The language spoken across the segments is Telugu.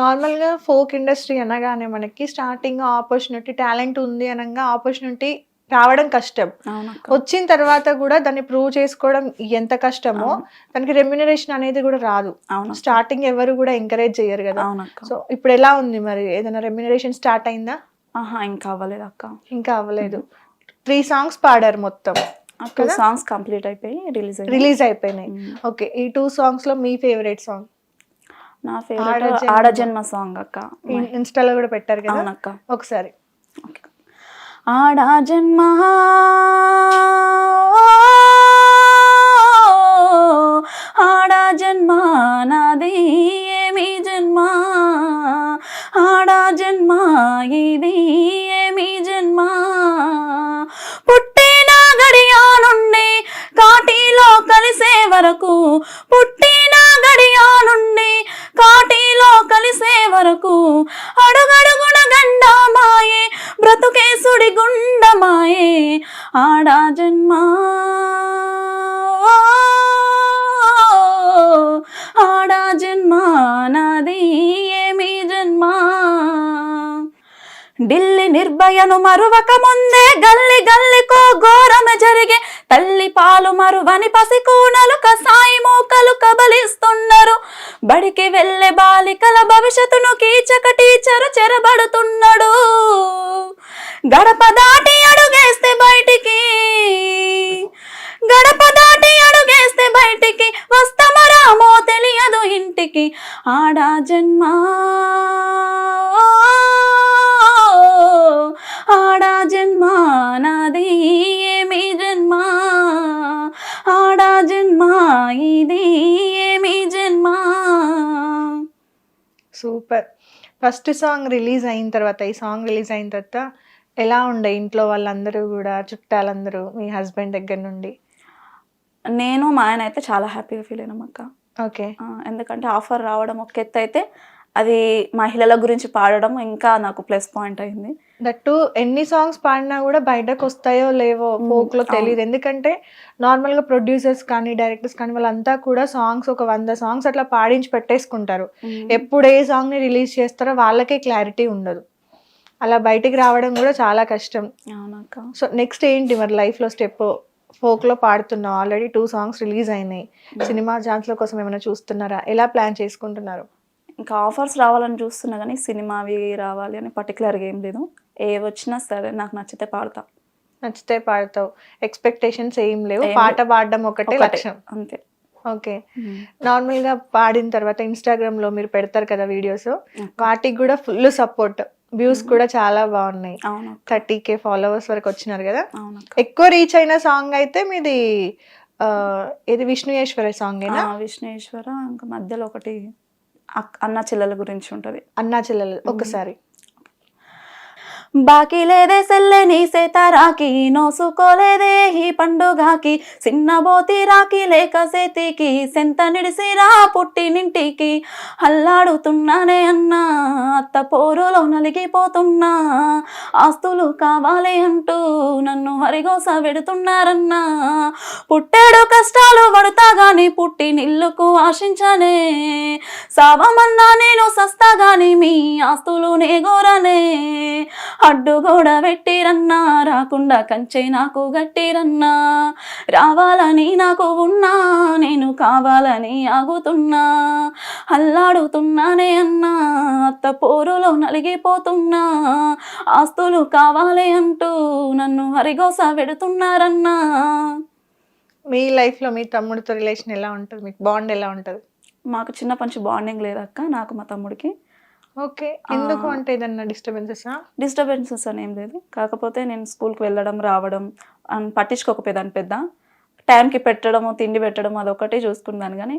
నార్మల్గా ఫోక్ ఇండస్ట్రీ అనగానే మనకి స్టార్టింగ్ ఆపర్చునిటీ టాలెంట్ ఉంది అనగా ఆపర్చునిటీ రావడం కష్టం. వచ్చిన తర్వాత కూడా దాన్ని ప్రూవ్ చేసుకోవడం ఎంత కష్టమో దానికి రెమ్యునరేషన్ అనేది కూడా రాదు. స్టార్టింగ్ ఎవరు కూడా ఎంకరేజ్ చేయరు కదా. సో ఇప్పుడు ఎలా ఉంది మరి? ఏదైనా రెమ్యునరేషన్ స్టార్ట్ అయిందా? ఇంకా అవ్వలేదు అక్క. ఇంకా అవ్వలేదు. త్రీ సాంగ్స్ పాడారు మొత్తం. సాంగ్స్ కంప్లీట్ అయిపోయి రిలీజ్ రిలీజ్ అయిపోయినాయి. ఓకే ఈ టూ సాంగ్స్లో మీ ఫేవరెట్ సాంగ్? నా ఫేవరెట్ ఆడజన్మ సాంగ్ అక్క. ఇన్స్టాలో కూడా పెట్టారు కదా? అవునక్క. ఒకసారి. ఆడ జన్మ. ఆడ జన్మ. నాది ఏమి జన్మ? ఆడ జన్మ. ఇది ఏమి జన్మ? జన్మ నాది ఏమి జన్మ? ఢిల్లీ నిర్భయను మరువక ముందే గల్లి గల్లికో ఘోరమ జరిగే తల్లి పాలు మరువని పసికూనలు కసాయి మూకలు కబలిస్తున్నారు బడికి వెళ్ళే బాలికల భవిష్యత్తును కీచక టీచరు చెరబడుతున్నాడు. గడప దాటి అడుగేస్తే బయటికి గడప దాటి అడుగేస్తే బయటికి వస్తామరామో రామో ఇంటికి ఆడా జన్మ. ఆడా జన్మ. నాది ఏమి జన్మ? ఆడా జన్మ. ఇది ఏమి జన్మ? సూపర్. ఫస్ట్ సాంగ్ రిలీజ్ అయిన తర్వాత ఈ సాంగ్ రిలీజ్ అయిన తర్వాత ఎలా ఉండే ఇంట్లో వాళ్ళందరూ కూడా చుట్టాలందరూ మీ హస్బెండ్ దగ్గర నుండి? నేను మా ఆయన అయితే చాలా హ్యాపీగా ఫీల్ అయినాం అక్క. ఓకే. ఎందుకంటే ఆఫర్ రావడం ఒక ఎత్తు అయితే అది మహిళల గురించి పాడడం ఇంకా నాకు ప్లస్ పాయింట్ అయింది. దట్టు ఎన్ని సాంగ్స్ పాడినా కూడా బయటకు వస్తాయో లేవో ఫోక్లో తెలియదు ఎందుకంటే నార్మల్గా ప్రొడ్యూసర్స్ కానీ డైరెక్టర్స్ కానీ వాళ్ళంతా కూడా సాంగ్స్ ఒక వంద సాంగ్స్ అట్లా పాడించి పెట్టేసుకుంటారు. ఎప్పుడు ఏ సాంగ్ని రిలీజ్ చేస్తారో వాళ్ళకే క్లారిటీ ఉండదు. అలా బయటికి రావడం కూడా చాలా కష్టం. అవునక్క. సో నెక్స్ట్ ఏంటి మరి లైఫ్లో స్టెప్ ఫోక్లో పాడుతున్నావు. ఆల్రెడీ టూ సాంగ్స్ రిలీజ్ అయినాయి. సినిమా ఛాన్స్ కోసం ఏమైనా చూస్తున్నారా? ఎలా ప్లాన్ చేసుకుంటున్నారు? ఇంకా ఆఫర్స్ రావాలని చూస్తున్నా కానీ సినిమావి రావాలి అని పర్టికులర్గా ఏం లేదు. ఏ వచ్చినా సరే నాకు నచ్చితే పాడతా. నచ్చితే పాడతావు. ఎక్స్పెక్టేషన్స్ ఏం లేవు. పాట పాడడం ఒకటే లక్ష్యం. అంతే. ఓకే. నార్మల్గా పాడిన తర్వాత ఇన్స్టాగ్రామ్లో మీరు పెడతారు కదా వీడియోస్ వాటికి కూడా ఫుల్ సపోర్ట్ వ్యూస్ కూడా చాలా బాగున్నాయి. అవును థర్టీ కే ఫాలోవర్స్ వరకు వచ్చినారు కదా? ఎక్కువ రీచ్ అయిన సాంగ్ అయితే మీది ఇది విష్ణుయేశ్వర సాంగ్ ఏనా? ఆ, విష్ణేశ్వర ఇంకా మధ్యలో ఒకటి అన్న చెల్లెల గురించి ఉంటది. అన్నా చెల్లెలు ఒకసారి. బాకీ లేదే సెల్లెని నోసుకోలేదే ఈ పండుగకి. సిన్నబోతి రాకి లేక సేతికి సెంత నిడిసిరా పుట్టినింటికి అల్లాడుతున్నానే అన్నా అత్త పోరులో నలిగిపోతున్నా. ఆస్తులు కావాలి అంటూ నన్ను హరిగోస పెడుతున్నారన్నా పుట్టాడు కష్టాలు పడతా గాని పుట్టి నిల్లుకు ఆశించనే. సావమన్నా నేను సస్తా గాని మీ ఆస్తులు నేగోరనే అడ్డు గోడ పెట్టిరన్నా రాకుండా కంచె నాకు గట్టిరన్నా. రావాలని నాకు ఉన్నా నేను కావాలని ఆగుతున్నా. అల్లాడుతున్నానే అన్నా అత్త పోరులో నలిగిపోతున్నా. ఆస్తులు కావాలి అంటూ నన్ను హరిగోస పెడుతున్నారన్నా మీ లైఫ్లో మీ తమ్ముడితో రిలేషన్ ఎలా ఉంటుంది? మీకు బాండ్ ఎలా ఉంటుంది? మాకు చిన్న పంచి బాండింగ్ లేదక్క నాకు మా తమ్ముడికి. ఓకే. ఎందుకు అంటే ఏదన్నా డిస్టర్బెన్సెస్? డిస్టర్బెన్సెస్ అని ఏం లేదు. కాకపోతే నేను స్కూల్కి వెళ్ళడం రావడం అని పట్టించుకోకపోయేదాన్ని పెద్ద టైంకి పెట్టడము తిండి పెట్టడం అదొకటి చూసుకున్నాను కానీ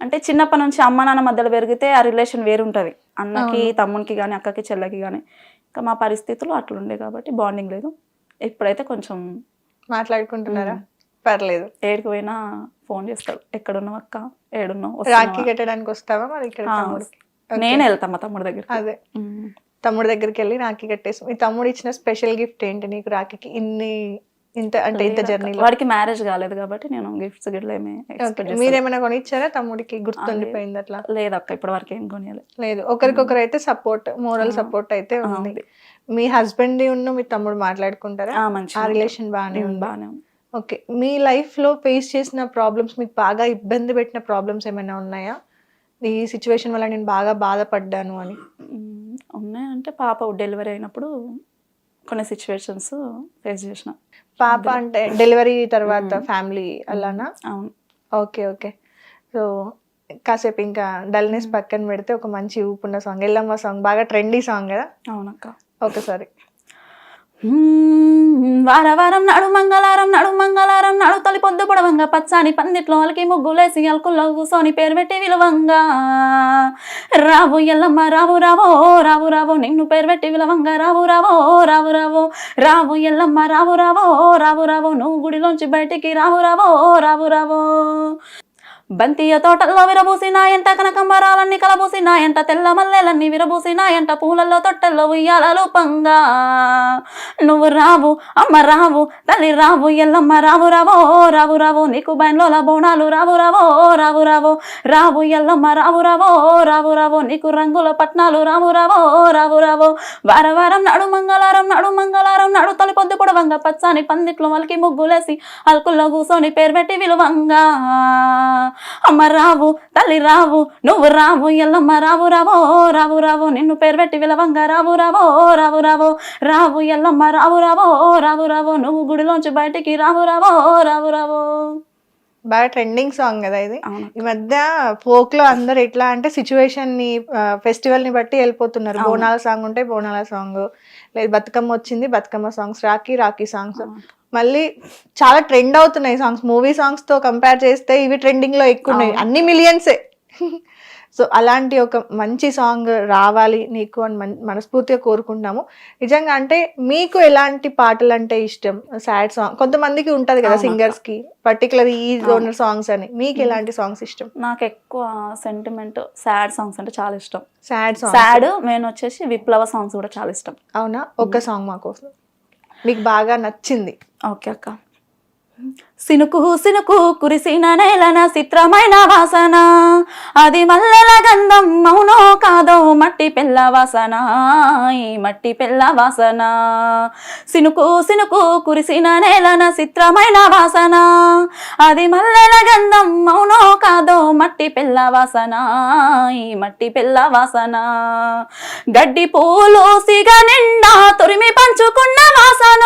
అంటే చిన్నప్పటి నుంచి అమ్మ నాన్న మధ్యలో పెరిగితే ఆ రిలేషన్ వేరుంటుంది. అన్నకి తమ్మునికి కానీ అక్కకి చెల్లకి కానీ ఇంకా మా పరిస్థితులు అట్లుండే కాబట్టి బాండింగ్ లేదు. ఇప్పుడైతే కొంచెం మాట్లాడుకుంటున్నారా? పర్లేదు. ఏడికి పోయినా ఫోన్ చేస్తాడు. ఎక్కడున్నావు అక్క? ఏడున్నావు? రాఖీ? కట్టడానికి వస్తావా మరి ఇక్కడ. నేను వెళ్తా మా తమ్ముడి దగ్గర అదే. తమ్ముడి దగ్గరికి వెళ్ళి రాఖీ కట్టేసి మీ తమ్ముడు ఇచ్చిన స్పెషల్ గిఫ్ట్ ఏంటి నీకు రాఖీకి? ఇన్ని ఇంత అంటే ఇంత. జర్నీలో? వాడికి మ్యారేజ్ కాలేదు కాబట్టి నేను గిఫ్ట్స్ గిట్ల ఏమి. మీరేమైనా కొనిచ్చారా తమ్ముడికి? గుర్తుండిపోయింది అట్లా? లేదక్క ఇప్పటి వరకు ఏం కొనియలేదు లేదు. ఒకరికొకరు అయితే సపోర్ట్ మోరల్. సపోర్ట్ అయితే ఉంది. మీ హస్బెండ్ ఉన్న మీ తమ్ముడు మాట్లాడుకుంటారా? ఆ, రిలేషన్ బాగానే ఉంది. బాగానే ఉంది. ఓకే. మీ లైఫ్లో ఫేస్ చేసిన ప్రాబ్లమ్స్ మీకు బాగా ఇబ్బంది పెట్టిన ప్రాబ్లమ్స్ ఏమైనా ఉన్నాయా? ఈ సిచ్యువేషన్ వల్ల నేను బాగా బాధపడ్డాను అని. ఉమ్, ఉన్నాయంటే పాప డెలివరీ అయినప్పుడు కొన్ని సిచ్యువేషన్స్ ఫేస్ చేసిన. పాప అంటే డెలివరీ తర్వాత. ఫ్యామిలీ అలానా? అవును. Okay okay. సో కాసేపు ఇంకా డల్నెస్ పక్కన పెడితే ఒక మంచి ఊపున్న సాంగ్ ఎల్లమ్మ సాంగ్ బాగా ట్రెండీ సాంగ్ కదా? అవునక్క. ఒకసారి వారవారం వారం నాడు మంగళవారం నాడు మంగళవారం నాడు తొలి పొద్దు పొడవంగా పచ్చాని పందిట్లో వాళ్ళకి ముగ్గులేసి అల్కుల్లో కూసోని పేరు పెట్టి విలువంగా. రావు ఎల్లమ్మ రావు రావో రావు రావో నిన్ను పేరు పెట్టి విలువంగా. రావు రావో రావు రావో రావు ఎల్లమ్మ రావు రావో రావు రావో నువ్వు గుడిలోంచి బయటికి. రావు రావో రావు రావో. బంతియ తోటల్లో విరబూసినాయంట కనకంబరాలన్నీ కలబూసినాయంట తెల్ల మల్లెలన్నీ విరబూసినాయంట పూలల్లో తొట్టెల్లో ఉయ్యాలలు పంగా. నువ్వు రావు అమ్మ రావు తల్లి రావు ఎల్లమ్మ రావు రావో రావు రావు నీకు బయన్లోల బోనాలు రావు రావో రావు రావు రావు ఎల్లమ్మ రావు రావో రావు రావు నీకు రంగుల పట్నాలు రావు రావో రావు రావు. వారవారం నాడు మంగళవారం నాడు మంగళవారం నాడు తొలి పొద్దు పొడవంగా పచ్చాని పందిట్లో మలికి ముగ్గులేసి అల్కుల్లో కూసోని పేరు పెట్టి విలువంగా. అమ్మ రావు తల్లి రావు నువ్వు రావు ఎల్లమ్మ రావు రావో రావు రావు నిన్ను పేరు పెట్టి విలవంగా రావు రావో రావు రావో రావు ఎల్లమ్మ రావు రావో రావు రావో నువ్వు గుడిలోంచి బయటికి రావు రావో రావు రావో. బాగా ట్రెండింగ్ సాంగ్ కదా ఇది. ఈ మధ్య ఫోక్లో అందరు ఎట్లా అంటే సిచ్యువేషన్ని ఫెస్టివల్ని బట్టి వెళ్ళిపోతున్నారు. బోనాల సాంగ్ ఉంటే బోనాల సాంగ్ లేదు బతుకమ్మ వచ్చింది బతుకమ్మ సాంగ్స్ రాఖీ రాఖీ సాంగ్స్. మళ్ళీ చాలా ట్రెండ్ అవుతున్నాయి సాంగ్స్ మూవీ సాంగ్స్తో కంపేర్ చేస్తే ఇవి ట్రెండింగ్లో ఎక్కువ ఉన్నాయి. అన్ని మిలియన్సే సో అలాంటి ఒక మంచి సాంగ్ రావాలి నీకు అని మన్- మనస్ఫూర్తిగా కోరుకుంటున్నాము. నిజంగా అంటే మీకు ఎలాంటి పాటలు అంటే ఇష్టం? సాడ్ సాంగ్ కొంతమందికి ఉంటది కదా. సింగర్స్కి. పర్టికులర్ ఈ. జోనర్ సాంగ్స్ అని. మీకు ఎలాంటి సాంగ్స్ ఇష్టం? నాకు ఎక్కువ సెంటిమెంట్ సాడ్ సాంగ్స్ అంటే చాలా ఇష్టం. సాడ్ సాంగ్ సాడ్ నేను వచ్చేసి విప్లవ సాంగ్స్ కూడా చాలా ఇష్టం. అవునా? ఒక్క సాంగ్ మా కోసం మీకు బాగా నచ్చింది. ఓకే అక్క. సినుకు సినుకు కురిసిన నేలన చిత్రమైన వాసన. అది మల్లెల గంధం మౌనో కాదో మట్టి పిల్ల వాసన. ఈ మట్టి పిల్ల వాసన. సినుకు సినుకు కురిసిన నేలన చిత్రమైన వాసన. అది మల్లెల గంధం మౌనో కాదో మట్టి పిల్ల వాసన. ఈ మట్టి పిల్ల వాసన. గడ్డి పూలు సిగ నిండా తురిమి పంచుకున్న వాసన.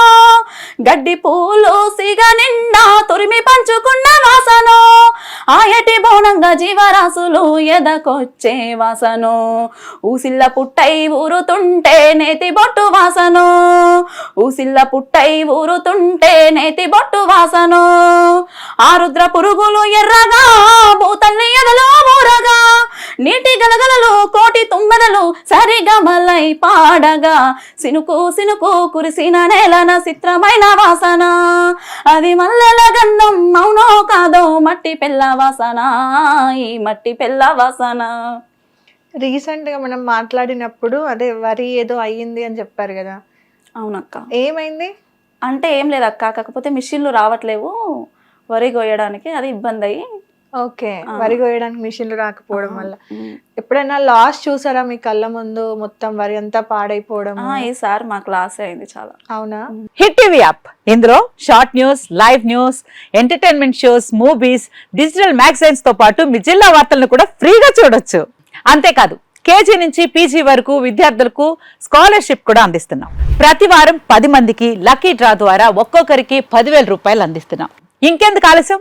గడ్డి పూలు సిగ నిండా తురిమి పంచుకున్న వాసను. ఆయటి బోనంగా జీవరాశులు ఎదకొచ్చే వాసను. ఊసిల్ల పుట్టై ఊరుతుంటే నేతి బొట్టు వాసను. ఊసిల్ల పుట్టై ఊరుతుంటే నేతి బొట్టు వాసను. ఆరుద్ర పురుగులు ఎర్రగా భూతల్ని ఎదలో ఊరగా. నీటి గలగలలు కోటి తుమ్మెదలు సరిగమలై పాడగా. సినుకు సినుకు కురిసిన నేలన చిత్రమైన వాసన. అది మల్లెల గంధం మౌనో కాదో మట్టి పిల్ల వాసన ఈ మట్టి పిల్ల వాసన. రీసెంట్గా మనం మాట్లాడినప్పుడు అదే వరి ఏదో అయ్యింది అని చెప్పారు కదా. అవునక్క. ఏమైంది? అంటే ఏం లేదు అక్క కాకపోతే మిషన్లు రావట్లేవు. వరి కొయ్యడానికి అది ఇబ్బంది అయ్యి ఓకే. వరి కోయడానికి మిషన్లు రాకపోవడం వల్ల. ఎప్పుడైనా లాస్ చూసారా మీ కళ్ళ ముందు మొత్తం వరి అంతా పాడైపోవడం ఈసారి మాకు లాస్ అయింది చాలా. అవునా? Hit TV app. ఇందులో short news live news entertainment shows movies digital మ్యాగజైన్స్తో పాటు మీ జిల్లా వార్తలను కూడా ఫ్రీగా చూడొచ్చు. అంతేకాదు కేజీ నుంచి పీజీ వరకు విద్యార్థులకు స్కాలర్షిప్ కూడా అందిస్తున్నాం. ప్రతి వారం పది మందికి లక్కీ డ్రా ద్వారా ఒక్కొక్కరికి పదివేల రూపాయలు అందిస్తున్నాం. ఇంకెందుకు ఆలస్యం?